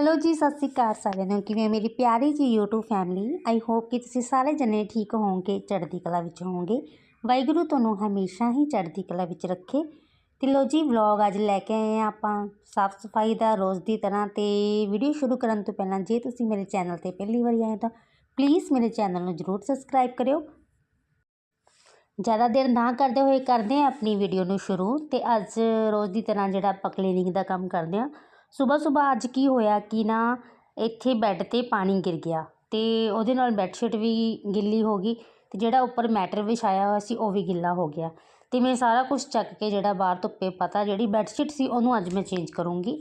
Hello ਜੀ, ਸਤਿ ਸ਼੍ਰੀ ਅਕਾਲ ਸਾਰਿਆਂ ਨੂੰ। ਕਿਵੇਂ ਮੇਰੀ ਪਿਆਰੀ ਜੀ YouTube ਫੈਮਿਲੀ ਆਈ ਹੋਪ ਕਿ ਤੁਸੀਂ ਸਾਰੇ ਜਣੇ ਠੀਕ ਹੋਵੋਗੇ, ਚੜ੍ਹਦੀ ਕਲਾ ਵਿੱਚ ਹੋਵੋਗੇ। ਵਾਹਿਗੁਰੂ ਤੁਹਾਨੂੰ ਹਮੇਸ਼ਾ ਹੀ ਚੜ੍ਹਦੀ ਕਲਾ ਵਿੱਚ ਰੱਖੇ। ਤੇ ਲੋ ਜੀ ਵਲੌਗ ਅੱਜ ਲੈ ਕੇ ਆਏ ਹਾਂ ਆਪਾਂ ਸਾਫ਼ ਸਫ਼ਾਈ ਦਾ ਰੋਜ਼ ਦੀ ਤਰ੍ਹਾਂ ਤੇ ਵੀਡੀਓ ਸ਼ੁਰੂ ਕਰਨ ਤੋਂ ਪਹਿਲਾਂ ਜੇ ਤੁਸੀਂ ਮੇਰੇ ਚੈਨਲ ਤੇ ਪਹਿਲੀ ਵਾਰੀ ਆਏ ਤਾਂ ਪਲੀਜ਼ ਮੇਰੇ ਚੈਨਲ ਨੂੰ ਜਰੂਰ ਸਬਸਕ੍ਰਾਈਬ ਕਰਿਓ। ਜ਼ਿਆਦਾ ਦੇਰ ਨਾ ਕਰਦੇ ਹੋਏ ਕਰਦੇ ਹਾਂ ਆਪਣੀ ਵੀਡੀਓ ਨੂੰ ਸ਼ੁਰੂ। ਤੇ ਅੱਜ ਰੋਜ਼ ਦੀ ਤਰ੍ਹਾਂ ਜਿਹੜਾ ਆਪਾਂ ਕਲੀਨਿੰਗ ਦਾ ਕੰਮ ਕਰਦੇ ਹਾਂ ਸਵੇਰ ਸਵੇਰ ਅੱਜ ਕੀ ਹੋਇਆ ਕਿ ਨਾ ਇੱਥੇ ਬੈੱਡ ਤੇ ਪਾਣੀ ਗਿਰ ਗਿਆ ਅਤੇ ਉਹਦੇ ਨਾਲ ਬੈੱਡਸ਼ੀਟ ਵੀ ਗਿੱਲੀ ਹੋ ਗਈ ਅਤੇ ਜਿਹੜਾ ਉੱਪਰ ਮੈਟਰ ਵਿਛਾਇਆ ਹੋਇਆ ਸੀ ਉਹ ਵੀ ਗਿੱਲਾ ਹੋ ਗਿਆ। ਅਤੇ ਮੈਂ ਸਾਰਾ ਕੁਛ ਚੱਕ ਕੇ ਜਿਹੜਾ ਬਾਹਰ ਧੁੱਪੇ ਪਤਾ ਜਿਹੜੀ ਬੈੱਡਸ਼ੀਟ ਸੀ ਉਹਨੂੰ ਅੱਜ ਮੈਂ ਚੇਂਜ ਕਰੂੰਗੀ।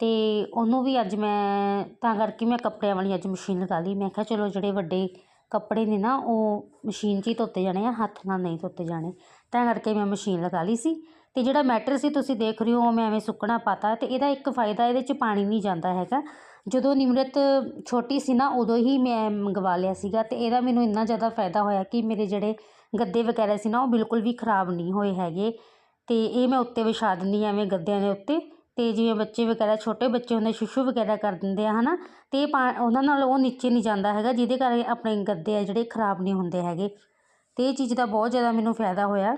ਅਤੇ ਉਹਨੂੰ ਵੀ ਅੱਜ ਮੈਂ ਤਾਂ ਕਰਕੇ ਮੈਂ ਕੱਪੜਿਆਂ ਵਾਲੀ ਅੱਜ ਮਸ਼ੀਨ ਲਗਾ ਲਈ। ਮੈਂ ਕਿਹਾ ਚਲੋ ਜਿਹੜੇ ਵੱਡੇ ਕੱਪੜੇ ਨੇ ਨਾ ਉਹ ਮਸ਼ੀਨ 'ਚ ਹੀ ਧੋਤੇ ਜਾਣੇ ਆ, ਹੱਥ ਨਾਲ ਨਹੀਂ ਧੋਤੇ ਜਾਣੇ। ਤਾਂ ਕਰਕੇ ਮੈਂ ਮਸ਼ੀਨ ਲਗਾ ਲਈ ਸੀ। ਤੇ ਜਿਹੜਾ ਮੈਟਰ ਸੀ ਤੁਸੀਂ ਦੇਖ ਰਹੇ ਹੋ, ਉਹ ਮੈਂ ਐਵੇਂ ਸੁੱਕਣਾ ਪਾਤਾ ਤੇ ਇਹਦਾ ਇੱਕ ਫਾਇਦਾ ਇਹਦੇ 'ਚ ਪਾਣੀ ਨਹੀਂ ਜਾਂਦਾ ਹੈਗਾ। ਜਦੋਂ ਨਿਮਰਤ ਛੋਟੀ ਸੀ ਨਾ, ਉਦੋਂ ਹੀ ਮੈਂ ਮੰਗਵਾ ਲਿਆ ਸੀਗਾ ਤੇ ਇਹਦਾ ਮੈਨੂੰ ਇੰਨਾ ਜ਼ਿਆਦਾ ਫਾਇਦਾ ਹੋਇਆ ਕਿ ਮੇਰੇ ਜਿਹੜੇ ਗੱਦੇ ਵਗੈਰਾ ਸੀ ਨਾ, ਉਹ ਬਿਲਕੁਲ ਵੀ ਖਰਾਬ ਨਹੀਂ ਹੋਏ ਹੈਗੇ। ਤੇ ਇਹ ਮੈਂ ਉੱਤੇ ਵਿਛਾ ਦਿੰਦੀ ਐਵੇਂ ਗੱਦਿਆਂ ਦੇ ਉੱਤੇ ਤੇ ਜਿਵੇਂ ਬੱਚੇ ਵਗੈਰਾ, ਛੋਟੇ ਬੱਚੇ ਹੁੰਦੇ, ਸ਼ੁਸ਼ੂ ਵਗੈਰਾ ਕਰ ਦਿੰਦੇ ਆ, ਹਨਾ? ਤੇ ਪਾ, ਉਹਨਾਂ ਨਾਲ ਉਹ ਨੀਚੇ ਨਹੀਂ ਜਾਂਦਾ ਹੈਗਾ, ਜਿਹਦੇ ਕਰਕੇ ਆਪਣੇ ਗੱਦੇ ਆ ਜਿਹੜੇ ਖਰਾਬ ਨਹੀਂ ਹੁੰਦੇ ਹੈਗੇ। ਤੇ ਇਹ ਚੀਜ਼ ਦਾ ਬਹੁਤ ਜ਼ਿਆਦਾ ਮੈਨੂੰ ਫਾਇਦਾ ਹੋਇਆ।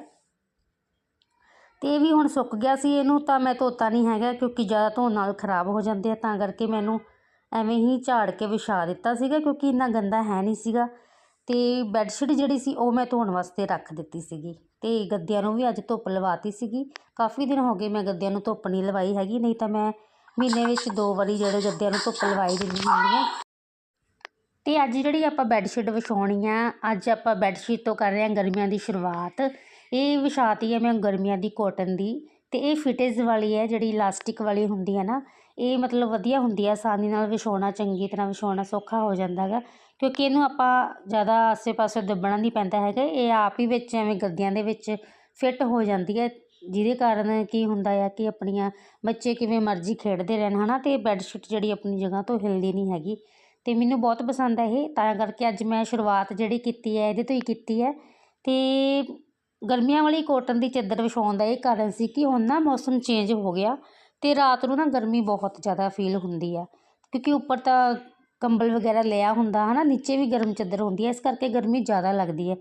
ਤੇ ਇਹ ਵੀ ਹੁਣ ਸੁੱਕ ਗਿਆ ਸੀ ਇਹਨੂੰ ਤਾਂ ਮੈਂ ਧੋਤਾ ਨਹੀਂ ਹੈਗਾ ਕਿਉਂਕਿ ਜ਼ਿਆਦਾ ਧੋਣ ਨਾਲ ਖਰਾਬ ਹੋ ਜਾਂਦੇ ਆ, ਤਾਂ ਕਰਕੇ ਮੈਨੂੰ ਐਵੇਂ ਹੀ ਝਾੜ ਕੇ ਵਿਛਾ ਦਿੱਤਾ ਸੀਗਾ ਕਿਉਂਕਿ ਇੰਨਾ ਗੰਦਾ ਹੈ ਨਹੀਂ ਸੀਗਾ। ਤੇ ਬੈੱਡਸ਼ੀਟ ਜਿਹੜੀ ਸੀ ਉਹ ਮੈਂ ਧੋਣ ਵਾਸਤੇ ਰੱਖ ਦਿੱਤੀ ਸੀਗੀ ਤੇ ਗੱਦਿਆਂ ਨੂੰ ਵੀ ਅੱਜ ਧੁੱਪ ਲਵਾਤੀ ਸੀਗੀ। ਕਾਫੀ ਦਿਨ ਹੋ ਗਏ ਮੈਂ ਗੱਦਿਆਂ ਨੂੰ ਧੁੱਪ ਨਹੀਂ ਲਵਾਈ ਹੈਗੀ, ਨਹੀਂ ਤਾਂ ਮੈਂ ਮਹੀਨੇ ਵਿੱਚ ਦੋ ਵਾਰੀ ਜਿਹੜੇ ਗੱਦਿਆਂ ਨੂੰ ਧੁੱਪ ਲਵਾਈ ਦਿੰਦੀ ਹੁੰਦੀ ਹਾਂ। ਤੇ ਅੱਜ ਜਿਹੜੀ ਆਪਾਂ ਬੈੱਡਸ਼ੀਟ ਵਿਛਾਉਣੀ ਆ, ਅੱਜ ਆਪਾਂ ਬੈੱਡਸ਼ੀਟ ਤੋਂ ਕਰ ਰਹੇ ਹਾਂ ਗਰਮੀਆਂ ਦੀ ਸ਼ੁਰੂਆਤ। ਇਹ ਵਿਛਾਤੀ ਹੈ ਮੈਂ ਗਰਮੀਆਂ ਦੀ ਕੋਟਨ ਦੀ ਅਤੇ ਇਹ ਫਿਟੇਜ ਵਾਲੀ ਹੈ, ਜਿਹੜੀ ਇਲਾਸਟਿਕ ਵਾਲੀ ਹੁੰਦੀ ਹੈ ਨਾ, ਇਹ ਮਤਲਬ ਵਧੀਆ ਹੁੰਦੀ ਹੈ, ਆਸਾਨੀ ਨਾਲ ਵਿਛਾਉਣਾ, ਚੰਗੀ ਤਰ੍ਹਾਂ ਵਿਛਾਉਣਾ ਸੌਖਾ ਹੋ ਜਾਂਦਾ ਹੈਗਾ, ਕਿਉਂਕਿ ਇਹਨੂੰ ਆਪਾਂ ਜ਼ਿਆਦਾ ਆਸੇ-ਪਾਸੇ ਦੱਬਣਾ ਨਹੀਂ ਪੈਂਦਾ ਹੈਗਾ, ਇਹ ਆਪ ਹੀ ਵਿੱਚ ਐਵੇਂ ਗੱਦਿਆਂ ਦੇ ਵਿੱਚ ਫਿੱਟ ਹੋ ਜਾਂਦੀ ਹੈ, ਜਿਹਦੇ ਕਾਰਨ ਕੀ ਹੁੰਦਾ ਆ ਕਿ ਆਪਣੀਆਂ ਬੱਚੇ ਕਿਵੇਂ ਮਰਜ਼ੀ ਖੇਡਦੇ ਰਹਿਣ ਹੈ ਹਨਾ, ਤੇ ਬੈੱਡਸ਼ੀਟ ਜਿਹੜੀ ਆਪਣੀ ਜਗ੍ਹਾ ਤੋਂ ਹਿਲਦੀ ਨਹੀਂ ਹੈਗੀ ਅਤੇ ਮੈਨੂੰ ਬਹੁਤ ਪਸੰਦ ਹੈ ਇਹ, ਤਾਂ ਕਰਕੇ ਅੱਜ ਮੈਂ ਸ਼ੁਰੂਆਤ ਜਿਹੜੀ ਕੀਤੀ ਹੈ, ਇਹਦੇ ਤੋਂ ਹੀ ਕੀਤੀ ਹੈ ਅਤੇ ਗਰਮੀਆਂ ਵਾਲੀ ਕੋਟਨ ਦੀ ਚਾਦਰ ਵਿਛਾਉਣ ਦਾ ਇਹ ਕਾਰਨ ਸੀ ਕਿ ਹੁਣ ਨਾ ਮੌਸਮ ਚੇਂਜ ਹੋ ਗਿਆ ਅਤੇ ਰਾਤ ਨੂੰ ਨਾ ਗਰਮੀ ਬਹੁਤ ਜ਼ਿਆਦਾ ਫੀਲ ਹੁੰਦੀ ਆ। ਕਿਉਂਕਿ ਉੱਪਰ ਤਾਂ ਕੰਬਲ ਵਗੈਰਾ ਲਿਆ ਹੁੰਦਾ ਹੈ ਨਾ ਨੀਚੇ ਵੀ ਗਰਮ ਚਾਦਰ ਹੁੰਦੀ ਹੈ ਇਸ ਕਰਕੇ ਗਰਮੀ ਜ਼ਿਆਦਾ ਲੱਗਦੀ ਹੈ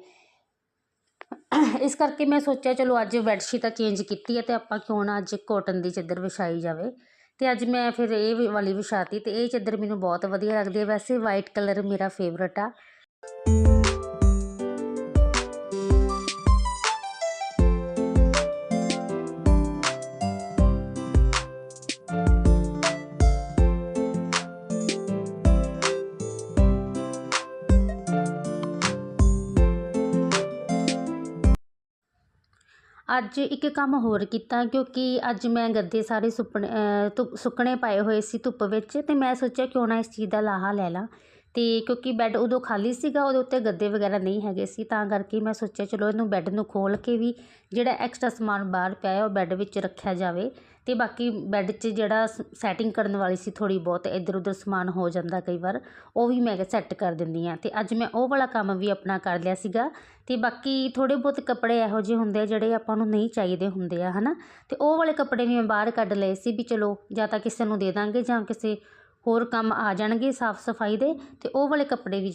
ਇਸ ਕਰਕੇ ਮੈਂ ਸੋਚਿਆ ਚਲੋ ਅੱਜ ਬੈੱਡਸ਼ੀਟ ਤਾਂ ਚੇਂਜ ਕੀਤੀ ਹੈ ਅਤੇ ਆਪਾਂ ਕਿਉਂ ਨਾ ਅੱਜ ਕੋਟਨ ਦੀ ਚਾਦਰ ਵਿਛਾਈ ਜਾਵੇ। ਅਤੇ ਅੱਜ ਮੈਂ ਫਿਰ ਇਹ ਵਾਲੀ ਵਿਛਾਤੀ ਅਤੇ ਇਹ ਚਾਦਰ ਮੈਨੂੰ ਬਹੁਤ ਵਧੀਆ ਲੱਗਦੀ ਹੈ ਵੈਸੇ ਵਾਈਟ ਕਲਰ ਮੇਰਾ ਫੇਵਰਟ ਆ। ਅੱਜ ਇੱਕ ਕੰਮ ਹੋਰ ਕੀਤਾ ਕਿਉਂਕਿ ਅੱਜ ਮੈਂ ਗੱਦੇ ਸਾਰੇ ਸੁੱਕਣੇ ਧੁੱਪ ਸੁੱਕਣੇ ਪਾਏ ਹੋਏ ਸੀ ਧੁੱਪ ਵਿੱਚ ਅਤੇ ਮੈਂ ਸੋਚਿਆ ਕਿਉਂ ਨਾ ਇਸ ਚੀਜ਼ ਦਾ ਲਾਹਾ ਲੈ ਲਾਂ। ਅਤੇ ਕਿਉਂਕਿ ਬੈੱਡ ਉਦੋਂ ਖਾਲੀ ਸੀਗਾ, ਉਹਦੇ ਉੱਤੇ ਗੱਦੇ ਵਗੈਰਾ ਨਹੀਂ ਹੈਗੇ ਸੀ, ਤਾਂ ਕਰਕੇ ਮੈਂ ਸੋਚਿਆ ਚਲੋ ਇਹਨੂੰ ਬੈੱਡ ਨੂੰ ਖੋਲ੍ਹ ਕੇ ਵੀ ਜਿਹੜਾ ਐਕਸਟਰਾ ਸਮਾਨ ਬਾਹਰ ਪਿਆ ਉਹ ਬੈੱਡ ਵਿੱਚ ਰੱਖਿਆ ਜਾਵੇ। ਅਤੇ ਬਾਕੀ ਬੈੱਡ 'ਚ ਜਿਹੜਾ ਸੈਟਿੰਗ ਕਰਨ ਵਾਲੀ ਸੀ ਥੋੜ੍ਹੀ ਬਹੁਤ ਇੱਧਰ ਉੱਧਰ ਸਮਾਨ ਹੋ ਜਾਂਦਾ ਕਈ ਵਾਰ, ਉਹ ਵੀ ਮੈਂ ਸੈੱਟ ਕਰ ਦਿੰਦੀ ਹਾਂ। ਅਤੇ ਅੱਜ ਮੈਂ ਉਹ ਵਾਲਾ ਕੰਮ ਵੀ ਆਪਣਾ ਕਰ ਲਿਆ ਸੀਗਾ। ਅਤੇ ਬਾਕੀ ਥੋੜ੍ਹੇ ਬਹੁਤ ਕੱਪੜੇ ਇਹੋ ਜਿਹੇ ਹੁੰਦੇ ਆ ਜਿਹੜੇ ਆਪਾਂ ਨੂੰ ਨਹੀਂ ਚਾਹੀਦੇ ਹੁੰਦੇ ਆ ਹੈ ਨਾ ਅਤੇ ਉਹ ਵਾਲੇ ਕੱਪੜੇ ਵੀ ਮੈਂ ਬਾਹਰ ਕੱਢ ਲਏ ਸੀ ਵੀ ਚਲੋ, ਜਾਂ ਤਾਂ ਕਿਸੇ ਨੂੰ ਦੇ ਦਾਂਗੇ ਜਾਂ ਕਿਸੇ ਹੋਰ ਕੰਮ ਆ ਜਾਣਗੇ ਸਾਫ਼ ਸਫ਼ਾਈ ਦੇ ਅਤੇ ਉਹ ਵਾਲੇ ਕੱਪੜੇ ਵੀ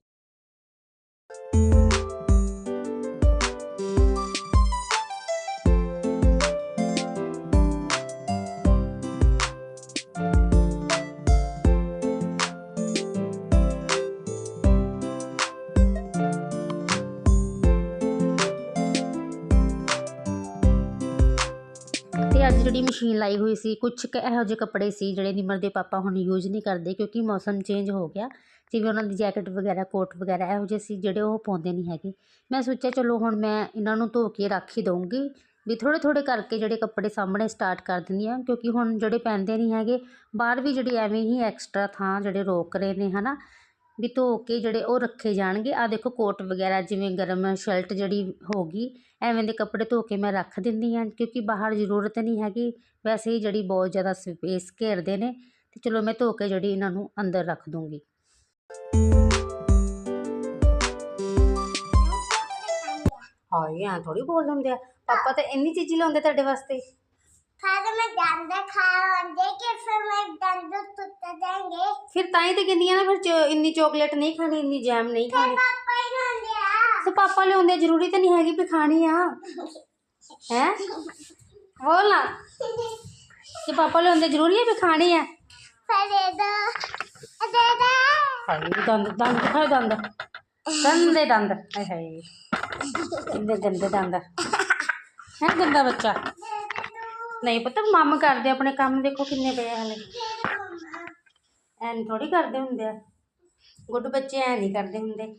ਜਿਹੜੀ ਮਸ਼ੀਨ ਲਾਈ ਹੋਈ ਸੀ ਕੁਝ ਕੁ ਇਹੋ ਜਿਹੇ ਕੱਪੜੇ ਸੀ ਜਿਹੜੇ ਨਿਮਰ ਦੇ ਪਾਪਾ ਹੁਣ ਯੂਜ਼ ਨਹੀਂ ਕਰਦੇ ਕਿਉਂਕਿ ਮੌਸਮ ਚੇਂਜ ਹੋ ਗਿਆ। ਜਿਵੇਂ ਉਹਨਾਂ ਦੀ ਜੈਕਟ ਵਗੈਰਾ ਕੋਟ ਵਗੈਰਾ ਇਹੋ ਜਿਹੇ ਸੀ ਜਿਹੜੇ ਉਹ ਪਾਉਂਦੇ ਨਹੀਂ ਹੈਗੇ। ਮੈਂ ਸੋਚਿਆ ਚਲੋ ਹੁਣ ਮੈਂ ਇਹਨਾਂ ਨੂੰ ਧੋ ਕੇ ਰੱਖ ਹੀ ਦਊਂਗੀ ਵੀ ਥੋੜ੍ਹੇ ਥੋੜ੍ਹੇ ਕਰਕੇ ਜਿਹੜੇ ਕੱਪੜੇ ਸਾਹਮਣੇ ਸਟਾਰਟ ਕਰ ਦਿੰਦੀ ਹਾਂ ਕਿਉਂਕਿ ਹੁਣ ਜਿਹੜੇ ਪੈਂਦੇ ਨਹੀਂ ਹੈਗੇ, ਬਾਹਰ ਵੀ ਜਿਹੜੇ ਐਵੇਂ ਹੀ ਐਕਸਟਰਾ ਥਾਂ ਜਿਹੜੇ ਰੋਕ ਰਹੇ ਨੇ ਹਨਾ ਵੀ ਧੋ ਕੇ ਜਿਹੜੇ ਉਹ ਰੱਖੇ ਜਾਣਗੇ। ਆਹ ਦੇਖੋ ਕੋਟ ਵਗੈਰਾ, ਜਿਵੇਂ ਗਰਮ ਸ਼ਰਟ ਜਿਹੜੀ ਹੋ ਗਈ ਐਵੇਂ ਦੇ ਕੱਪੜੇ ਧੋ ਕੇ ਮੈਂ ਰੱਖ ਦਿੰਦੀ ਹਾਂ, ਕਿਉਂਕਿ ਬਾਹਰ ਜ਼ਰੂਰਤ ਨਹੀਂ ਹੈਗੀ। ਵੈਸੇ ਹੀ ਜਿਹੜੀ ਬਹੁਤ ਜ਼ਿਆਦਾ ਸਪੇਸ ਘੇਰਦੇ ਨੇ ਅਤੇ ਚਲੋ ਮੈਂ ਧੋ ਕੇ ਜਿਹੜੀ ਇਹਨਾਂ ਨੂੰ ਅੰਦਰ ਰੱਖ ਦੂੰਗੀ। ਹਾਏ, ਐ ਥੋੜੀ ਬੋਲ ਦਿੰਦੇ ਆ। ਪਾਪਾ ਤਾਂ ਇੰਨੀ ਚੀਜ਼ੀ ਲਾਉਂਦੇ ਤੁਹਾਡੇ ਵਾਸਤੇ। ਫਿਰ ਮੈਂ ਦੰਦ ਖਾਵਾਂਗੇ ਕਿ ਫਿਰ ਮੈਂ ਦੰਦ ਟੁੱਟ ਜਾਣਗੇ ਫਿਰ ਤਾਂ ਹੀ ਤੇ ਕਹਿੰਦੀਆਂ ਨਾ ਫਿਰ ਚ- ਇੰਨੀ ਚਾਕਲੇਟ ਨਹੀਂ ਖਾਣੀ ਇੰਨੀ ਜੈਮ ਨਹੀਂ ਫਿਰ ਖਾਣੀ। ਪਾਪਾ ਹੀ ਲਾਉਂਦੇ ਆ। ਤੇ ਪਾਪਾ ਲਿਆਉਂਦੇ ਜ਼ਰੂਰੀ ਤਾਂ ਨਹੀਂ ਹੈਗੀ ਵੀ ਖਾਣੀ ਆ। ਹੈ? ਬੋਲ ਨਾ। ਕਿ ਪਾਪਾ ਲਿਆਉਂਦੇ ਜ਼ਰੂਰੀ ਹੈ ਵੀ ਖਾਣੀ ਆ? ਫਿਰ ਦੇ ਦੋ। ਦੇ ਦੋ। ਹਾਏ ਦੰਦ ਦੰਦ ਦਿਖਾਓ ਦੰਦ। ਗੰਦੇ ਦੰਦ। ਹਾਏ ਹਾਏ। ਕਿੰਨੇ ਗੰਦੇ ਦੰਦ। ਹੈ ਗੰਦਾ ਬੱਚਾ। ਨਹੀਂ ਪਤਾ, ਮੰਮ ਕਰਦੇ ਆਪਣੇ ਕੰਮ, ਦੇਖੋ ਕਿੰਨੇ ਪਏ ਆ ਹਲੇ। ਐਨ ਥੋੜੀ ਕਰਦੇ ਹੁੰਦੇ ਆ। ਗੁੱਡ ਬੱਚੇ ਐ ਨਹੀਂ ਕਰਦੇ ਹੁੰਦੇ।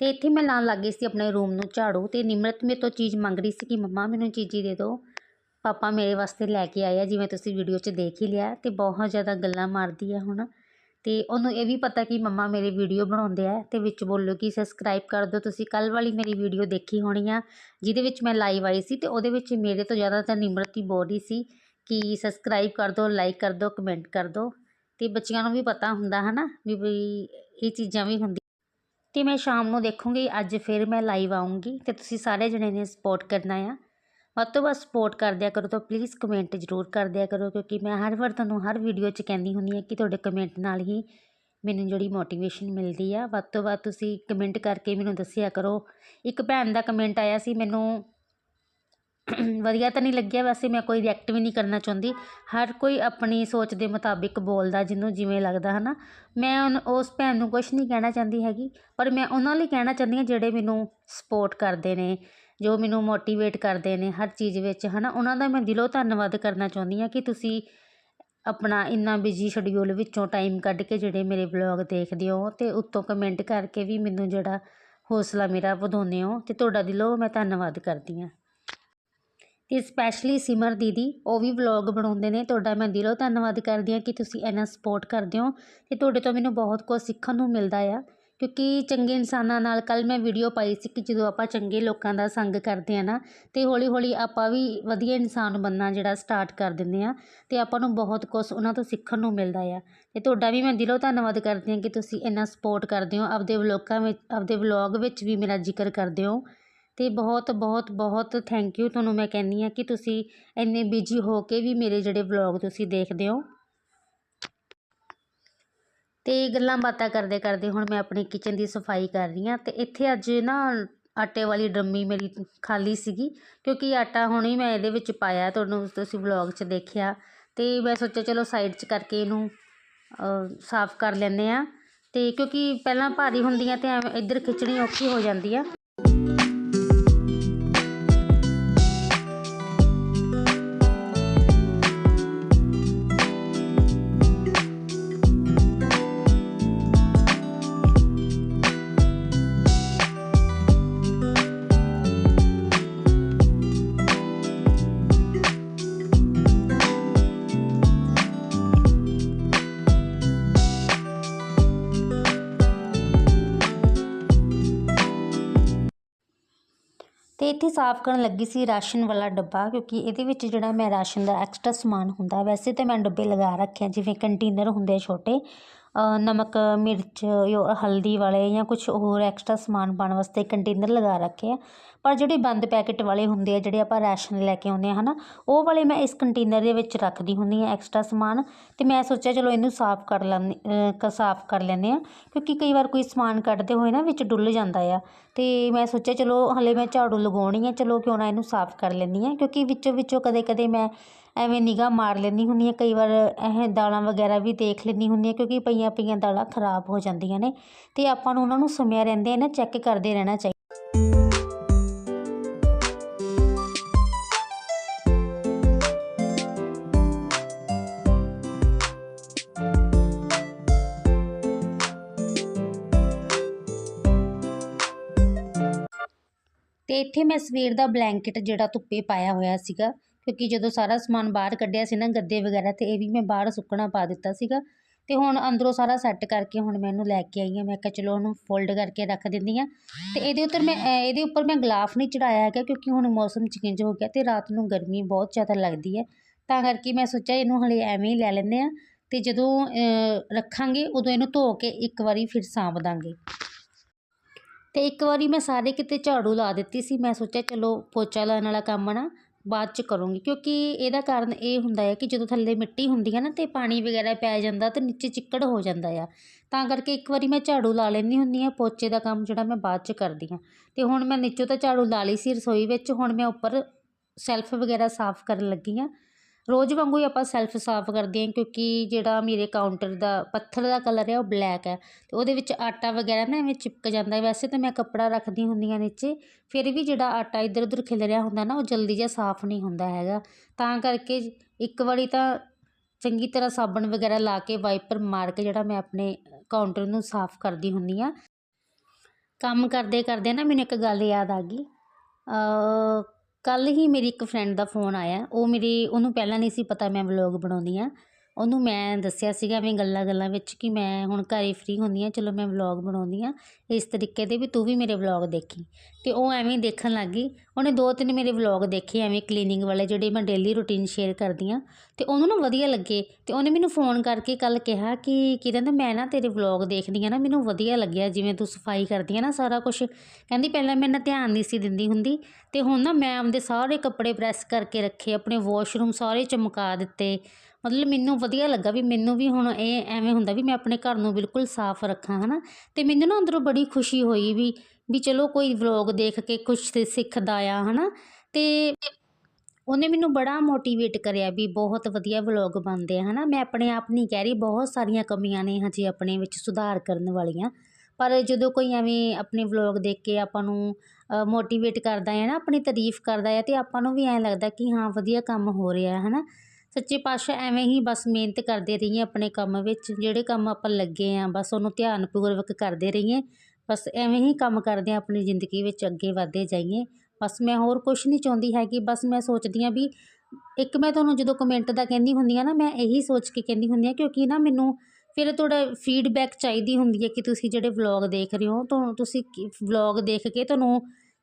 ਤੇ ਇੱਥੇ ਮੈਂ ਲਾਉਣ ਲੱਗ ਗਈ ਸੀ ਆਪਣੇ ਰੂਮ ਨੂੰ ਝਾੜੂ ਤੇ ਨਿਮਰਤ ਮੇਰੇ ਤੋਂ ਚੀਜ਼ ਮੰਗ ਰਹੀ ਸੀ ਕਿ ਮੰਮਾ ਮੈਨੂੰ ਚੀਜ਼ੀ ਦੇ ਦਿਓ। ਪਾਪਾ ਮੇਰੇ ਵਾਸਤੇ ਲੈ ਕੇ ਆਏ ਆ, ਜਿਵੇਂ ਤੁਸੀਂ ਵੀਡੀਓ 'ਚ ਦੇਖ ਹੀ ਲਿਆ ਤੇ ਬਹੁਤ ਜ਼ਿਆਦਾ ਗੱਲਾਂ ਮਾਰਦੀ ਆ ਹੁਣ। ਅਤੇ ਉਹਨੂੰ ਇਹ ਵੀ ਪਤਾ ਕਿ ਮੰਮਾ ਮੇਰੇ ਵੀਡੀਓ ਬਣਾਉਂਦੇ ਹੈ ਅਤੇ ਵਿੱਚ ਬੋਲੋ ਕਿ ਸਬਸਕ੍ਰਾਈਬ ਕਰ ਦਿਓ ਤੁਸੀਂ। ਕੱਲ੍ਹ ਵਾਲੀ ਮੇਰੀ ਵੀਡੀਓ ਦੇਖੀ ਹੋਣੀ ਆ, ਜਿਹਦੇ ਵਿੱਚ ਮੈਂ ਲਾਈਵ ਆਈ ਸੀ ਅਤੇ ਉਹਦੇ ਵਿੱਚ ਮੇਰੇ ਤੋਂ ਜ਼ਿਆਦਾ ਤਾਂ ਨਿਮਰਤ ਹੀ ਬੋਲ ਰਹੀ ਸੀ ਕਿ ਸਬਸਕ੍ਰਾਈਬ ਕਰ ਦਿਓ ਲਾਈਕ ਕਰ ਦਿਓ ਕਮੈਂਟ ਕਰ ਦਿਓ। ਅਤੇ ਬੱਚਿਆਂ ਨੂੰ ਵੀ ਪਤਾ ਹੁੰਦਾ ਹੈ ਨਾ ਵੀ ਬਈ ਇਹ ਚੀਜ਼ਾਂ ਵੀ ਹੁੰਦੀਆਂ। ਅਤੇ ਮੈਂ ਸ਼ਾਮ ਨੂੰ ਦੇਖੂੰਗੀ, ਅੱਜ ਫਿਰ ਮੈਂ ਲਾਈਵ ਆਉਂਗੀ ਅਤੇ ਤੁਸੀਂ ਸਾਰੇ ਜਣੇ ਨੇ ਸਪੋਰਟ ਕਰਨਾ ਆ। ਵੱਧ ਤੋਂ ਵੱਧ ਸਪੋਰਟ ਕਰ ਦਿਆ ਕਰੋ ਤਾਂ ਪਲੀਜ਼ ਕਮੈਂਟ ਜ਼ਰੂਰ ਕਰ ਦਿਆ ਕਰੋ, ਕਿਉਂਕਿ ਮੈਂ ਹਰ ਵਾਰ ਤੁਹਾਨੂੰ ਹਰ ਵੀਡੀਓ 'ਚ ਕਹਿੰਦੀ ਹੁੰਦੀ ਹਾਂ ਕਿ ਤੁਹਾਡੇ ਕਮੈਂਟ ਨਾਲ ਹੀ ਮੈਨੂੰ ਜਿਹੜੀ ਮੋਟੀਵੇਸ਼ਨ ਮਿਲਦੀ ਆ। ਵੱਧ ਤੋਂ ਵੱਧ ਤੁਸੀਂ ਕਮੈਂਟ ਕਰਕੇ ਮੈਨੂੰ ਦੱਸਿਆ ਕਰੋ। ਇੱਕ ਭੈਣ ਦਾ ਕਮੈਂਟ ਆਇਆ ਸੀ, ਮੈਨੂੰ ਵਧੀਆ ਤਾਂ ਨਹੀਂ ਲੱਗਿਆ, ਵੈਸੇ ਮੈਂ ਕੋਈ ਰਿਐਕਟ ਵੀ ਨਹੀਂ ਕਰਨਾ ਚਾਹੁੰਦੀ। ਹਰ ਕੋਈ ਆਪਣੀ ਸੋਚ ਦੇ ਮੁਤਾਬਿਕ ਬੋਲਦਾ, ਜਿਹਨੂੰ ਜਿਵੇਂ ਲੱਗਦਾ ਹੈ ਨਾ ਮੈਂ ਉਨ- ਉਸ ਭੈਣ ਨੂੰ ਕੁਛ ਨਹੀਂ ਕਹਿਣਾ ਚਾਹੁੰਦੀ ਹੈਗੀ, ਪਰ ਮੈਂ ਉਹਨਾਂ ਲਈ ਕਹਿਣਾ ਚਾਹੁੰਦੀ ਹਾਂ ਜਿਹੜੇ ਮੈਨੂੰ ਸਪੋਰਟ ਕਰਦੇ ਨੇ, ਜੋ ਮੈਨੂੰ ਮੋਟੀਵੇਟ ਕਰਦੇ ਨੇ ਹਰ ਚੀਜ਼ ਵਿੱਚ ਹੈ ਨਾ ਉਹਨਾਂ ਦਾ ਮੈਂ ਦਿਲੋਂ ਧੰਨਵਾਦ ਕਰਨਾ ਚਾਹੁੰਦੀ ਹਾਂ ਕਿ ਤੁਸੀਂ ਆਪਣਾ ਇੰਨਾ ਬਿਜ਼ੀ ਸ਼ਡਿਊਲ ਵਿੱਚੋਂ ਟਾਈਮ ਕੱਢ ਕੇ ਜਿਹੜੇ ਮੇਰੇ ਵਲੌਗ ਦੇਖਦੇ ਹੋ ਅਤੇ ਉੱਤੋਂ ਕਮੈਂਟ ਕਰਕੇ ਵੀ ਮੈਨੂੰ ਜਿਹੜਾ ਹੌਸਲਾ ਮੇਰਾ ਵਧਾਉਂਦੇ ਹੋ ਅਤੇ ਤੁਹਾਡਾ ਦਿਲੋਂ ਮੈਂ ਧੰਨਵਾਦ ਕਰਦੀ ਹਾਂ। ਅਤੇ ਸਪੈਸ਼ਲੀ ਸਿਮਰ ਦੀਦੀ, ਉਹ ਵੀ ਵਲੋਗ ਬਣਾਉਂਦੇ ਨੇ। ਤੁਹਾਡਾ ਮੈਂ ਦਿਲੋਂ ਧੰਨਵਾਦ ਕਰਦੀ ਹਾਂ ਕਿ ਤੁਸੀਂ ਇੰਨਾ ਸਪੋਰਟ ਕਰਦੇ ਹੋ ਅਤੇ ਤੁਹਾਡੇ ਤੋਂ ਮੈਨੂੰ ਬਹੁਤ ਕੁਝ ਸਿੱਖਣ ਨੂੰ ਮਿਲਦਾ ਆ। ਕਿਉਂਕਿ ਚੰਗੇ ਇਨਸਾਨਾਂ ਨਾਲ ਕੱਲ ਮੈਂ ਵੀਡੀਓ ਪਾਈ ਸੀ ਕਿ ਜਦੋਂ ਆਪਾਂ ਚੰਗੇ ਲੋਕਾਂ ਦਾ ਸੰਗ ਕਰਦੇ ਆ ਨਾ, ਤੇ ਹੌਲੀ ਹੌਲੀ ਆਪਾਂ ਵੀ ਵਧੀਆ ਇਨਸਾਨ ਬਣਨਾ ਜਿਹੜਾ ਸਟਾਰਟ ਕਰ ਦਿੰਦੇ ਆ ਤੇ ਆਪਾਂ ਨੂੰ ਬਹੁਤ ਕੁਝ ਉਹਨਾਂ ਤੋਂ ਸਿੱਖਣ ਨੂੰ ਮਿਲਦਾ ਆ। ਤੇ ਤੁਹਾਡਾ ਵੀ ਮੈਂ ਦਿਲੋਂ ਧੰਨਵਾਦ ਕਰਦੀ ਹਾਂ ਕਿ ਤੁਸੀਂ ਇੰਨਾ ਸਪੋਰਟ ਕਰਦੇ ਹੋ, ਆਪਦੇ ਵਲੋਗਾਂ ਵਿੱਚ, ਆਪਦੇ ਵਲੋਗ ਵਿੱਚ ਵੀ ਮੇਰਾ ਜ਼ਿਕਰ ਕਰਦੇ ਹੋ। ਅਤੇ ਬਹੁਤ ਬਹੁਤ ਬਹੁਤ ਥੈਂਕ ਯੂ ਤੁਹਾਨੂੰ ਮੈਂ ਕਹਿੰਦੀ ਹਾਂ ਕਿ ਤੁਸੀਂ ਇੰਨੇ ਬਿਜ਼ੀ ਹੋ ਕੇ ਵੀ ਮੇਰੇ ਜਿਹੜੇ ਵਲੋਗ ਤੁਸੀਂ ਦੇਖਦੇ ਹੋ। ਅਤੇ ਗੱਲਾਂ ਬਾਤਾਂ ਕਰਦੇ ਕਰਦੇ ਹੁਣ ਮੈਂ ਆਪਣੀ ਕਿਚਨ ਦੀ ਸਫ਼ਾਈ ਕਰ ਰਹੀ ਹਾਂ ਅਤੇ ਇੱਥੇ ਅੱਜ ਨਾ ਆਟੇ ਵਾਲੀ ਡਰਮੀ ਮੇਰੀ ਖਾਲੀ ਸੀਗੀ ਕਿਉਂਕਿ ਆਟਾ ਹੁਣੇ ਮੈਂ ਇਹਦੇ ਵਿੱਚ ਪਾਇਆ ਤੁਹਾਨੂੰ ਤੁਸੀਂ ਵਲੌਗ 'ਚ ਦੇਖਿਆ ਅਤੇ ਮੈਂ ਸੋਚਿਆ ਚਲੋ ਸਾਈਡ 'ਚ ਕਰਕੇ ਇਹਨੂੰ ਸਾਫ਼ ਕਰ ਲੈਂਦੇ ਹਾਂ ਅਤੇ ਕਿਉਂਕਿ ਪਹਿਲਾਂ ਭਾਰੀ ਹੁੰਦੀਆਂ ਅਤੇ ਐਵੇਂ ਇੱਧਰ ਖਿੱਚਣੀ ਔਖੀ ਹੋ ਜਾਂਦੀ ਆ। ਇੱਥੇ ਸਾਫ਼ ਕਰਨ ਲੱਗੀ ਸੀ ਰਾਸ਼ਨ ਵਾਲਾ ਡੱਬਾ, ਕਿਉਂਕਿ ਇਹਦੇ ਵਿੱਚ ਜਿਹੜਾ ਮੈਂ ਰਾਸ਼ਨ ਦਾ ਐਕਸਟਰਾ ਸਮਾਨ ਹੁੰਦਾ, ਵੈਸੇ ਤਾਂ ਮੈਂ ਡੱਬੇ ਲਗਾ ਰੱਖੇ ਜਿਵੇਂ ਕੰਟੇਨਰ ਹੁੰਦੇ ਆ ਛੋਟੇ ਨਮਕ ਮਿਰਚ ਯੋ ਹਲਦੀ ਵਾਲੇ ਜਾਂ ਕੁਛ ਹੋਰ ਐਕਸਟਰਾ ਸਮਾਨ ਪਾਉਣ ਵਾਸਤੇ ਕੰਟੇਨਰ ਲਗਾ ਰੱਖੇ ਆ। ਪਰ ਜਿਹੜੇ ਬੰਦ ਪੈਕੇਟ ਵਾਲੇ ਹੁੰਦੇ ਆ ਜਿਹੜੇ ਆਪਾਂ ਰਾਸ਼ਨ ਲੈ ਕੇ ਆਉਂਦੇ ਹਾਂ ਹੈ ਨਾ ਉਹ ਵਾਲੇ ਮੈਂ ਇਸ ਕੰਟੇਨਰ ਦੇ ਵਿੱਚ ਰੱਖਦੀ ਹੁੰਦੀ ਹਾਂ ਐਕਸਟਰਾ ਸਮਾਨ। ਅਤੇ ਮੈਂ ਸੋਚਿਆ ਚਲੋ ਇਹਨੂੰ ਸਾਫ਼ ਕਰ ਲੈਂਦੇ ਅ, ਸਾਫ਼ ਕਰ ਲੈਂਦੇ ਹਾਂ ਕਿਉਂਕਿ ਕਈ ਵਾਰ ਕੋਈ ਸਮਾਨ ਕੱਢਦੇ ਹੋਏ ਨਾ ਵਿੱਚ ਡੁੱਲ ਜਾਂਦਾ ਆ। ਅਤੇ ਮੈਂ ਸੋਚਿਆ ਚਲੋ ਹਲੇ ਮੈਂ ਝਾੜੂ ਲਗਾਉਣੀ ਆ ਚਲੋ ਕਿਉਂ ਨਾ ਇਹਨੂੰ ਸਾਫ਼ ਕਰ ਲੈਂਦੀ ਹਾਂ ਕਿਉਂਕਿ ਵਿੱਚੋਂ ਵਿੱਚੋਂ ਕਦੇ ਕਦੇ ਮੈਂ ਐਵੇਂ ਨਿਗਾਹ ਮਾਰ ਲੈਂਦੀ ਹੁੰਦੀ ਆ ਕਈ ਵਾਰ ਇਹ ਦਾਲਾਂ ਵਗੈਰਾ ਵੀ ਦੇਖ ਲੈਂਦੀ ਹੁੰਦੀ ਆ ਕਿਉਂਕਿ ਪਈਆਂ ਪਈਆਂ ਦਾਲਾਂ ਖਰਾਬ ਹੋ ਜਾਂਦੀਆਂ ਨੇ ਤੇ ਆਪਾਂ ਨੂੰ ਉਹਨਾਂ ਨੂੰ ਸਮਿਆਂ ਰਹਿੰਦੇ ਨਾ, ਚੈੱਕ ਕਰਦੇ ਰਹਿਣਾ ਚਾਹੀਦਾ ਤੇ ਇੱਥੇ ਮੈਂ ਸਵੇਰ ਦਾ ਬਲੈਂਕਟ ਜਿਹੜਾ ਧੁੱਪੇ ਪਾਇਆ ਹੋਇਆ ਸੀਗਾ। ਕਿਉਂਕਿ ਜਦੋਂ ਸਾਰਾ ਸਮਾਨ ਬਾਹਰ ਕੱਢਿਆ ਸੀ ਨਾ ਗੱਦੇ ਵਗੈਰਾ ਤੇ ਇਹ ਵੀ ਮੈਂ ਬਾਹਰ ਸੁੱਕਣਾ ਪਾ ਦਿੱਤਾ ਸੀਗਾ। ਤੇ ਹੁਣ ਅੰਦਰੋਂ ਸਾਰਾ ਸੈੱਟ ਕਰਕੇ ਹੁਣ ਮੈਂ ਇਹਨੂੰ ਲੈ ਕੇ ਆਈ ਹਾਂ। ਮੈਂ ਕਿਹਾ ਚਲੋ ਉਹਨੂੰ ਫੋਲਡ ਕਰਕੇ ਰੱਖ ਦਿੰਦੀ ਹਾਂ। ਤੇ ਇਹਦੇ ਉੱਤੇ ਮੈਂ ਇਹਦੇ ਉੱਪਰ ਮੈਂ ਗਲਾਫ ਨਹੀਂ ਚੜਾਇਆ ਹੈਗਾ ਕਿਉਂਕਿ ਹੁਣ ਮੌਸਮ ਚੇਂਜ ਹੋ ਗਿਆ ਤੇ ਰਾਤ ਨੂੰ ਗਰਮੀ ਬਹੁਤ ਜ਼ਿਆਦਾ ਲੱਗਦੀ ਹੈ। ਤਾਂ ਕਰਕੇ ਮੈਂ ਸੋਚਿਆ ਇਹਨੂੰ ਹਲੇ ਐਵੇਂ ਹੀ ਲੈ ਲੈਂਦੇ ਆ ਤੇ ਜਦੋਂ ਰੱਖਾਂਗੇ ਉਦੋਂ ਇਹਨੂੰ ਧੋ ਕੇ ਇੱਕ ਵਾਰੀ ਫਿਰ ਸਾਂਭ ਦਾਂਗੇ। ਤੇ ਇੱਕ ਵਾਰੀ ਮੈਂ ਸਾਰੇ ਕਿਤੇ ਝਾੜੂ ਲਾ ਦਿੱਤੀ ਸੀ। ਮੈਂ ਸੋਚਿਆ ਚਲੋ ਪੋਚਾ ਲਾਉਣ ਵਾਲਾ ਕੰਮ ਨਾ ਬਾਅਦ ਚ ਕਰੂੰਗੀ। ਕਿਉਂਕਿ ਇਹਦਾ ਕਾਰਨ ਇਹ ਹੁੰਦਾ ਹੈ ਕਿ ਜਦੋਂ ਥੱਲੇ ਮਿੱਟੀ ਹੁੰਦੀ ਹੈ ਨਾ ਤੇ ਪਾਣੀ ਵਗੈਰਾ ਪੈ ਜਾਂਦਾ ਤੇ ਨੀਚੇ ਚਿੱਕੜ ਹੋ ਜਾਂਦਾ ਆ। ਤਾਂ ਕਰਕੇ ਇੱਕ ਵਾਰੀ ਮੈਂ ਝਾੜੂ ਲਾ ਲੈਂਦੀ ਹੁੰਦੀ ਆ ਪੋਚੇ ਦਾ ਕੰਮ ਜਿਹੜਾ ਮੈਂ ਬਾਅਦ ਚ ਕਰਦੀ ਹਾਂ। ਤੇ ਹੁਣ ਮੈਂ ਨੀਚੋਂ ਤਾਂ ਝਾੜੂ ਲਾ ਲਈ ਸੀ ਰਸੋਈ ਵਿੱਚ, ਹੁਣ ਮੈਂ ਉੱਪਰ ਸੈਲਫ ਵਗੈਰਾ ਸਾਫ਼ ਕਰਨ ਲੱਗੀ ਹਾਂ। ਰੋਜ਼ ਵਾਂਗੂ ਹੀ ਆਪਾਂ ਸੈਲਫ ਸਾਫ਼ ਕਰਦੇ ਹਾਂ ਕਿਉਂਕਿ ਜਿਹੜਾ ਮੇਰੇ ਕਾਊਂਟਰ ਦਾ ਪੱਥਰ ਦਾ ਕਲਰ ਹੈ ਉਹ ਬਲੈਕ ਹੈ ਅਤੇ ਉਹਦੇ ਵਿੱਚ ਆਟਾ ਵਗੈਰਾ ਨਾ ਐਵੇਂ ਚਿਪਕ ਜਾਂਦਾ ਵੈਸੇ ਤਾਂ ਮੈਂ ਕੱਪੜਾ ਰੱਖਦੀ ਹੁੰਦੀ ਹਾਂ ਨੀਚੇ, ਫਿਰ ਵੀ ਜਿਹੜਾ ਆਟਾ ਇੱਧਰ ਉੱਧਰ ਖਿਲ ਰਿਹਾ ਹੁੰਦਾ ਨਾ ਉਹ ਜਲਦੀ ਜਿਹਾ ਸਾਫ਼ ਨਹੀਂ ਹੁੰਦਾ ਹੈਗਾ। ਤਾਂ ਕਰਕੇ ਇੱਕ ਵਾਰੀ ਤਾਂ ਚੰਗੀ ਤਰ੍ਹਾਂ ਸਾਬਣ ਵਗੈਰਾ ਲਾ ਕੇ ਵਾਈਪਰ ਮਾਰ ਕੇ ਜਿਹੜਾ ਮੈਂ ਆਪਣੇ ਕਾਊਂਟਰ ਨੂੰ ਸਾਫ਼ ਕਰਦੀ ਹੁੰਦੀ ਹਾਂ। ਕੰਮ ਕਰਦੇ ਕਰਦੇ ਨਾ ਮੈਨੂੰ ਇੱਕ ਗੱਲ ਯਾਦ ਆ ਗਈ। ਕੱਲ੍ਹ ਹੀ ਮੇਰੀ ਇੱਕ ਫਰੈਂਡ ਦਾ ਫੋਨ ਆਇਆ, ਉਹ ਮੇਰੀ, ਉਹਨੂੰ ਪਹਿਲਾਂ ਨਹੀਂ ਸੀ ਪਤਾ ਮੈਂ ਵਲੋਗ ਬਣਾਉਂਦੀ ਹਾਂ ਉਹਨੂੰ ਮੈਂ ਦੱਸਿਆ ਸੀਗਾ ਐਵੇਂ ਗੱਲਾਂ ਗੱਲਾਂ ਵਿੱਚ ਕਿ ਮੈਂ ਹੁਣ ਘਰੇ ਫ੍ਰੀ ਹੁੰਦੀ ਹਾਂ, ਚਲੋ ਮੈਂ ਵਲੌਗ ਬਣਾਉਂਦੀ ਹਾਂ। ਇਸ ਤਰੀਕੇ ਦੇ ਵੀ ਤੂੰ ਵੀ ਮੇਰੇ ਵਲੌਗ ਦੇਖੀ। ਤੇ ਉਹ ਐਵੇਂ ਹੀ ਦੇਖਣ ਲੱਗ ਗਈ। ਉਹਨੇ ਦੋ ਤਿੰਨ ਮੇਰੇ ਵਲੌਗ ਦੇਖੇ ਐਵੇਂ ਕਲੀਨਿੰਗ ਵਾਲੇ ਜਿਹੜੇ ਮੈਂ ਡੇਲੀ ਰੂਟੀਨ ਸ਼ੇਅਰ ਕਰਦੀ ਹਾਂ। ਤੇ ਉਹਨੂੰ ਨਾ ਵਧੀਆ ਲੱਗੇ। ਤੇ ਉਹਨੇ ਮੈਨੂੰ ਫੋਨ ਕਰਕੇ ਕੱਲ ਕਿਹਾ ਕਿ ਕਿਰਨ, ਮੈਂ ਨਾ ਤੇਰੇ ਵਲੌਗ ਦੇਖਦੀ ਹਾਂ ਨਾ, ਮੈਨੂੰ ਵਧੀਆ ਲੱਗਿਆ ਜਿਵੇਂ ਤੂੰ ਸਫ਼ਾਈ ਕਰਦੀ ਆ ਨਾ ਸਾਰਾ ਕੁਝ ਕਹਿੰਦੀ ਪਹਿਲਾਂ ਮੈਂ ਨਾ ਧਿਆਨ ਨਹੀਂ ਸੀ ਦਿੰਦੀ ਹੁੰਦੀ। ਤੇ ਹੁਣ ਨਾ ਮੈਂ ਆਪਦੇ ਸਾਰੇ ਕੱਪੜੇ ਪ੍ਰੈਸ ਕਰਕੇ ਰੱਖੇ, ਆਪਣੇ ਵਾਸ਼ਰੂਮ ਸਾਰੇ ਚਮਕਾ ਦਿੱਤੇ। ਮਤਲਬ ਮੈਨੂੰ ਵਧੀਆ ਲੱਗਾ ਵੀ ਮੈਨੂੰ ਵੀ ਹੁਣ ਇਹ ਐਵੇਂ ਹੁੰਦਾ ਵੀ ਮੈਂ ਆਪਣੇ ਘਰ ਨੂੰ ਬਿਲਕੁਲ ਸਾਫ਼ ਰੱਖਾਂ ਹੈ ਨਾ ਅਤੇ ਮੈਨੂੰ ਨਾ ਅੰਦਰੋਂ ਬੜੀ ਖੁਸ਼ੀ ਹੋਈ ਵੀ ਵੀ ਚਲੋ ਕੋਈ ਵਲੋਗ ਦੇਖ ਕੇ ਕੁਝ ਸਿੱਖਦਾ ਆ ਹੈ ਨਾ ਅਤੇ ਉਹਨੇ ਮੈਨੂੰ ਬੜਾ ਮੋਟੀਵੇਟ ਕਰਿਆ ਵੀ ਬਹੁਤ ਵਧੀਆ ਵਲੋਗ ਬਣਦੇ ਆ ਹੈ ਨਾ ਮੈਂ ਆਪਣੇ ਆਪ ਨਹੀਂ ਕਹਿ ਰਹੀ, ਬਹੁਤ ਸਾਰੀਆਂ ਕਮੀਆਂ ਨੇ ਹਜੇ ਆਪਣੇ ਵਿੱਚ ਸੁਧਾਰ ਕਰਨ ਵਾਲੀਆਂ। ਪਰ ਜਦੋਂ ਕੋਈ ਐਵੇਂ ਆਪਣੇ ਵਲੌਗ ਦੇਖ ਕੇ ਆਪਾਂ ਨੂੰ ਮੋਟੀਵੇਟ ਕਰਦਾ ਹੈ ਨਾ, ਆਪਣੀ ਤਾਰੀਫ ਕਰਦਾ ਹੈ ਅਤੇ ਆਪਾਂ ਨੂੰ ਵੀ ਐਂ ਲੱਗਦਾ ਕਿ ਹਾਂ, ਵਧੀਆ ਕੰਮ ਹੋ ਰਿਹਾ ਹੈ ਨਾ ਸੱਚੇ ਪਾਤਸ਼ਾਹ ਐਵੇਂ ਹੀ ਬਸ ਮਿਹਨਤ ਕਰਦੇ ਰਹੀਏ ਆਪਣੇ ਕੰਮ ਵਿੱਚ, ਜਿਹੜੇ ਕੰਮ ਆਪਾਂ ਲੱਗੇ ਹਾਂ, ਬਸ ਉਹਨੂੰ ਧਿਆਨਪੂਰਵਕ ਕਰਦੇ ਰਹੀਏ, ਬਸ ਐਵੇਂ ਹੀ ਕੰਮ ਕਰਦੇ ਆ ਆਪਣੀ ਜ਼ਿੰਦਗੀ ਵਿੱਚ ਅੱਗੇ ਵਧਦੇ ਜਾਈਏ। ਬਸ ਮੈਂ ਹੋਰ ਕੁਛ ਨਹੀਂ ਚਾਹੁੰਦੀ ਹੈਗੀ, ਬਸ ਮੈਂ ਸੋਚਦੀ ਹਾਂ ਵੀ ਇੱਕ ਮੈਂ ਤੁਹਾਨੂੰ ਜਦੋਂ ਕਮੈਂਟ ਦਾ ਕਹਿੰਦੀ ਹੁੰਦੀ ਆ ਨਾ, ਮੈਂ ਇਹੀ ਸੋਚ ਕੇ ਕਹਿੰਦੀ ਹੁੰਦੀ ਆ ਕਿਉਂਕਿ ਨਾ ਮੈਨੂੰ ਫਿਰ ਤੁਹਾਡਾ ਫੀਡਬੈਕ ਚਾਹੀਦੀ ਹੁੰਦੀ ਹੈ ਕਿ ਤੁਸੀਂ ਜਿਹੜੇ ਵਲੌਗ ਦੇਖ ਰਹੇ ਹੋ ਤਾਂ ਤੁਸੀਂ ਵਲੌਗ ਦੇਖ ਕੇ ਤੁਹਾਨੂੰ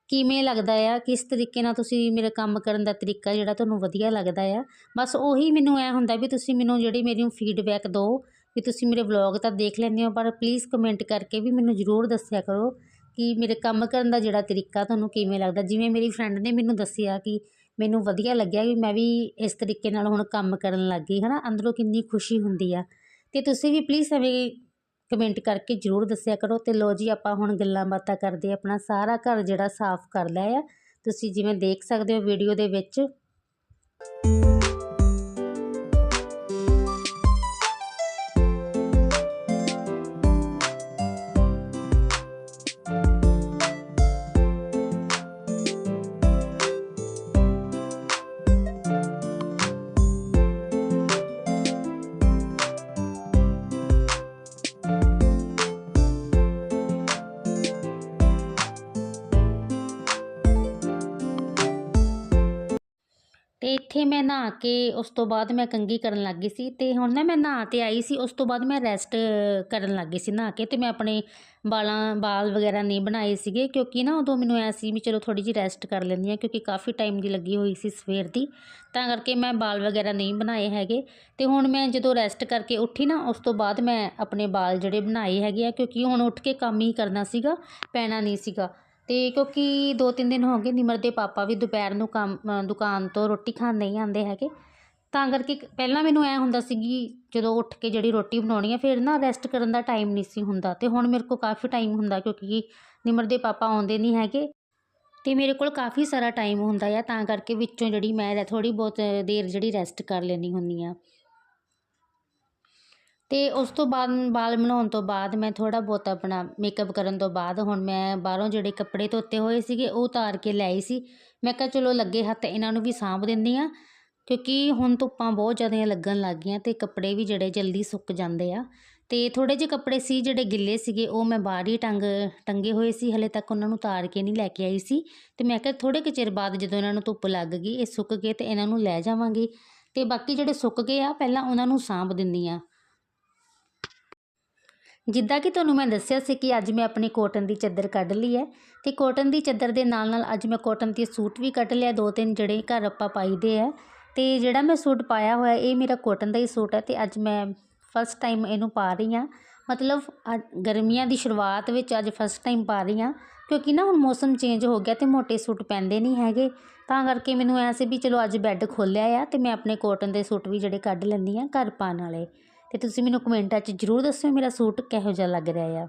ਕਿਵੇਂ ਲੱਗਦਾ ਆ? ਕਿਸ ਤਰੀਕੇ ਨਾਲ ਤੁਸੀਂ ਮੇਰਾ ਕੰਮ ਕਰਨ ਦਾ ਤਰੀਕਾ ਜਿਹੜਾ ਤੁਹਾਨੂੰ ਵਧੀਆ ਲੱਗਦਾ ਆ? ਬਸ ਉਹੀ ਮੈਨੂੰ ਐ ਹੁੰਦਾ ਵੀ ਤੁਸੀਂ ਮੈਨੂੰ ਜਿਹੜੀ ਮੇਰੀ ਫੀਡਬੈਕ ਦਿਓ ਵੀ ਤੁਸੀਂ ਮੇਰੇ ਵਲੌਗ ਤਾਂ ਦੇਖ ਲੈਂਦੇ ਹੋ, ਪਰ ਪਲੀਜ਼ ਕਮੈਂਟ ਕਰਕੇ ਵੀ ਮੈਨੂੰ ਜ਼ਰੂਰ ਦੱਸਿਆ ਕਰੋ ਕਿ ਮੇਰੇ ਕੰਮ ਕਰਨ ਦਾ ਜਿਹੜਾ ਤਰੀਕਾ ਤੁਹਾਨੂੰ ਕਿਵੇਂ ਲੱਗਦਾ? ਜਿਵੇਂ ਮੇਰੀ ਫਰੈਂਡ ਨੇ ਮੈਨੂੰ ਦੱਸਿਆ ਕਿ ਮੈਨੂੰ ਵਧੀਆ ਲੱਗਿਆ ਵੀ ਮੈਂ ਵੀ ਇਸ ਤਰੀਕੇ ਨਾਲ ਹੁਣ ਕੰਮ ਕਰਨ ਲੱਗ ਗਈ ਹੈ ਨਾ ਅੰਦਰੋਂ ਕਿੰਨੀ ਖੁਸ਼ੀ ਹੁੰਦੀ ਆ। ਅਤੇ ਤੁਸੀਂ ਵੀ ਪਲੀਜ਼ ਐਵੇਂ ਕਮੈਂਟ ਕਰਕੇ ਜ਼ਰੂਰ ਦੱਸਿਆ ਕਰੋ ਤੇ ਲੋ ਜੀ, ਆਪਾਂ ਹੁਣ ਗੱਲਾਂ ਬਾਤਾਂ ਕਰਦੇ ਆਪਣਾ ਸਾਰਾ ਘਰ ਜਿਹੜਾ ਸਾਫ਼ ਕਰ ਲਿਆ ਆ। ਤੁਸੀਂ ਜਿਵੇਂ ਦੇਖ ਸਕਦੇ ਹੋ ਵੀਡੀਓ ਦੇ ਵਿੱਚ। ਇੱਥੇ ਮੈਂ ਨਹਾ ਕੇ ਉਸ ਤੋਂ ਬਾਅਦ ਮੈਂ ਕੰਘੀ ਕਰਨ ਲੱਗ ਗਈ ਸੀ ਅਤੇ ਹੁਣ ਨਾ ਮੈਂ ਨਹਾ ਤੇ ਆਈ ਸੀ, ਉਸ ਤੋਂ ਬਾਅਦ ਮੈਂ ਰੈਸਟ ਕਰਨ ਲੱਗ ਗਈ ਸੀ ਨਹਾ ਕੇ ਅਤੇ ਮੈਂ ਆਪਣੇ ਵਾਲਾਂ, ਵਾਲ ਵਗੈਰਾ ਨਹੀਂ ਬਣਾਏ ਸੀਗੇ ਕਿਉਂਕਿ ਨਾ ਉਦੋਂ ਮੈਨੂੰ ਐਂ ਸੀ ਵੀ ਚਲੋ ਥੋੜ੍ਹੀ ਜਿਹੀ ਰੈਸਟ ਕਰ ਲੈਂਦੀ ਹਾਂ ਕਿਉਂਕਿ ਕਾਫੀ ਟਾਈਮ ਦੀ ਲੱਗੀ ਹੋਈ ਸੀ ਸਵੇਰ ਦੀ, ਤਾਂ ਕਰਕੇ ਮੈਂ ਵਾਲ ਵਗੈਰਾ ਨਹੀਂ ਬਣਾਏ ਹੈਗੇ ਅਤੇ ਹੁਣ ਮੈਂ ਜਦੋਂ ਰੈਸਟ ਕਰਕੇ ਉੱਠੀ ਨਾ ਉਸ ਤੋਂ ਬਾਅਦ ਮੈਂ ਆਪਣੇ ਵਾਲ ਜਿਹੜੇ ਬਣਾਏ ਹੈਗੇ ਆ ਕਿਉਂਕਿ ਹੁਣ ਉੱਠ ਕੇ ਕੰਮ ਹੀ ਕਰਨਾ ਸੀਗਾ, ਪੈਣਾ ਨਹੀਂ ਸੀਗਾ। ਅਤੇ ਕਿਉਂਕਿ ਦੋ ਤਿੰਨ ਦਿਨ ਹੋ ਗਏ ਨਿਮਰ ਦੇ ਪਾਪਾ ਵੀ ਦੁਪਹਿਰ ਨੂੰ ਕੰਮ ਦੁਕਾਨ ਤੋਂ ਰੋਟੀ ਖਾਣ ਨਹੀਂ ਆਉਂਦੇ ਹੈਗੇ। ਤਾਂ ਕਰਕੇ ਪਹਿਲਾਂ ਮੈਨੂੰ ਐਂ ਹੁੰਦਾ ਸੀਗੀ ਜਦੋਂ ਉੱਠ ਕੇ ਜਿਹੜੀ ਰੋਟੀ ਬਣਾਉਣੀ ਹੈ ਫਿਰ ਨਾ ਰੈਸਟ ਕਰਨ ਦਾ ਟਾਈਮ ਨਹੀਂ ਸੀ ਹੁੰਦਾ ਅਤੇ ਹੁਣ ਮੇਰੇ ਕੋਲ ਕਾਫੀ ਟਾਈਮ ਹੁੰਦਾ ਕਿਉਂਕਿ ਨਿਮਰ ਦੇ ਪਾਪਾ ਆਉਂਦੇ ਨਹੀਂ ਹੈਗੇ ਅਤੇ ਮੇਰੇ ਕੋਲ ਕਾਫੀ ਸਾਰਾ ਟਾਈਮ ਹੁੰਦਾ ਆ। ਤਾਂ ਕਰਕੇ ਵਿੱਚੋਂ ਜਿਹੜੀ ਮੈਂ ਥੋੜ੍ਹੀ ਬਹੁਤ ਦੇਰ ਜਿਹੜੀ ਰੈਸਟ ਕਰ ਲੈਂਦੀ ਹੁੰਦੀ ਹਾਂ ਅਤੇ ਉਸ ਤੋਂ ਬਾਅਦ ਵਾਲ ਬਣਾਉਣ ਤੋਂ ਬਾਅਦ ਮੈਂ ਥੋੜ੍ਹਾ ਬਹੁਤਾ ਆਪਣਾ ਮੇਕਅਪ ਕਰਨ ਤੋਂ ਬਾਅਦ ਹੁਣ ਮੈਂ ਬਾਹਰੋਂ ਜਿਹੜੇ ਕੱਪੜੇ ਧੋਤੇ ਹੋਏ ਸੀਗੇ ਉਹ ਉਤਾਰ ਕੇ ਲੈ ਆਈ ਸੀ। ਮੈਂ ਕਿਹਾ ਚਲੋ ਲੱਗੇ ਹੱਥ ਇਹਨਾਂ ਨੂੰ ਵੀ ਸਾਂਭ ਦਿੰਦੀ ਹਾਂ, ਕਿਉਂਕਿ ਹੁਣ ਧੁੱਪਾਂ ਬਹੁਤ ਜ਼ਿਆਦਾ ਲੱਗਣ ਲੱਗ ਗਈਆਂ ਅਤੇ ਕੱਪੜੇ ਵੀ ਜਿਹੜੇ ਜਲਦੀ ਸੁੱਕ ਜਾਂਦੇ ਆ। ਅਤੇ ਥੋੜ੍ਹੇ ਜਿਹੇ ਕੱਪੜੇ ਸੀ ਜਿਹੜੇ ਗਿੱਲੇ ਸੀਗੇ, ਉਹ ਮੈਂ ਬਾਹਰ ਹੀ ਟੰਗ, ਟੰਗੇ ਹੋਏ ਸੀ, ਹਲੇ ਤੱਕ ਉਹਨਾਂ ਨੂੰ ਉਤਾਰ ਕੇ ਨਹੀਂ ਲੈ ਕੇ ਆਈ ਸੀ। ਅਤੇ ਮੈਂ ਕਿਹਾ ਥੋੜ੍ਹੇ ਕੁ ਚਿਰ ਬਾਅਦ ਜਦੋਂ ਇਹਨਾਂ ਨੂੰ ਧੁੱਪ ਲੱਗ ਗਈ, ਇਹ ਸੁੱਕ ਗਏ ਤੇ ਇਹਨਾਂ ਨੂੰ ਲੈ ਜਾਵਾਂਗੀ। ਅਤੇ ਬਾਕੀ ਜਿਹੜੇ ਸੁੱਕ ਗਏ ਆ, ਪਹਿਲਾਂ ਉਹਨਾਂ ਨੂੰ ਸਾਂਭ ਦਿੰਦੀ ਹਾਂ। ਜਿੱਦਾਂ ਕਿ ਤੁਹਾਨੂੰ ਮੈਂ ਦੱਸਿਆ ਸੀ ਕਿ ਅੱਜ ਮੈਂ ਆਪਣੀ ਕੋਟਨ ਦੀ ਚਾਦਰ ਕੱਢ ਲਈ ਹੈ ਤੇ ਕੋਟਨ ਦੀ ਚਾਦਰ ਦੇ ਨਾਲ ਨਾਲ ਅੱਜ ਮੈਂ ਕੋਟਨ ਦੇ ਸੂਟ ਵੀ ਕੱਢ ਲਿਆ ਦੋ ਤਿੰਨ ਜਿਹੜੇ ਘਰ ਆਪਾਂ ਪਾਈਦੇ ਆ। ਤੇ ਜਿਹੜਾ ਮੈਂ ਸੂਟ ਪਾਇਆ ਹੋਇਆ, ਇਹ ਮੇਰਾ ਕੋਟਨ ਦਾ ਹੀ ਸੂਟ ਹੈ ਤੇ ਅੱਜ ਮੈਂ ਫਸਟ ਟਾਈਮ ਇਹਨੂੰ ਪਾ ਰਹੀ ਹਾਂ। ਮਤਲਬ ਅੱਜ ਗਰਮੀਆਂ ਦੀ ਸ਼ੁਰੂਆਤ ਵਿੱਚ ਅੱਜ ਫਸਟ ਟਾਈਮ ਪਾ ਰਹੀ ਹਾਂ, ਕਿਉਂਕਿ ਨਾ ਹੁਣ ਮੌਸਮ ਚੇਂਜ ਹੋ ਗਿਆ ਤੇ ਮੋਟੇ ਸੂਟ ਪੈਂਦੇ ਨਹੀਂ ਹੈਗੇ। ਤਾਂ ਕਰਕੇ ਮੈਨੂੰ ਐ ਸੀ ਵੀ ਚਲੋ ਅੱਜ ਬੈੱਡ ਖੋਲ੍ਹਿਆ ਆ ਤੇ ਮੈਂ ਆਪਣੇ ਕੋਟਨ ਦੇ ਸੂਟ ਵੀ ਜਿਹੜੇ ਕੱਢ ਲੈਂਦੀ ਆ ਘਰ ਪਾਉਣ ਵਾਲੇ। ਅਤੇ ਤੁਸੀਂ ਮੈਨੂੰ ਕਮੈਂਟਾਂ 'ਚ ਜ਼ਰੂਰ ਦੱਸਿਓ ਮੇਰਾ ਸੂਟ ਕਿਹੋ ਜਿਹਾ ਲੱਗ ਰਿਹਾ ਆ।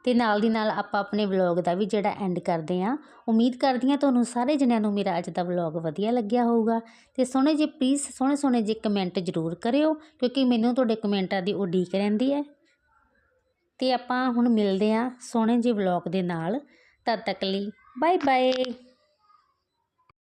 ਅਤੇ ਨਾਲ ਦੀ ਨਾਲ ਆਪਾਂ ਆਪਣੇ ਵਲੌਗ ਦਾ ਵੀ ਜਿਹੜਾ ਐਂਡ ਕਰਦੇ ਹਾਂ। ਉਮੀਦ ਕਰਦੀ ਹਾਂ ਤੁਹਾਨੂੰ ਸਾਰੇ ਜਣਿਆਂ ਨੂੰ ਮੇਰਾ ਅੱਜ ਦਾ ਵਲੌਗ ਵਧੀਆ ਲੱਗਿਆ ਹੋਊਗਾ। ਅਤੇ ਸੋਹਣੇ ਜੇ ਪਲੀਜ਼ ਸੋਹਣੇ ਸੋਹਣੇ ਜੇ ਕਮੈਂਟ ਜ਼ਰੂਰ ਕਰਿਓ, ਕਿਉਂਕਿ ਮੈਨੂੰ ਤੁਹਾਡੇ ਕਮੈਂਟਾਂ ਦੀ ਉਡੀਕ ਰਹਿੰਦੀ ਹੈ। ਅਤੇ ਆਪਾਂ ਹੁਣ ਮਿਲਦੇ ਹਾਂ ਸੋਹਣੇ ਜਿਹੇ ਵਲੌਗ ਦੇ ਨਾਲ। ਤਦ ਤੱਕ ਲਈ ਬਾਏ ਬਾਏ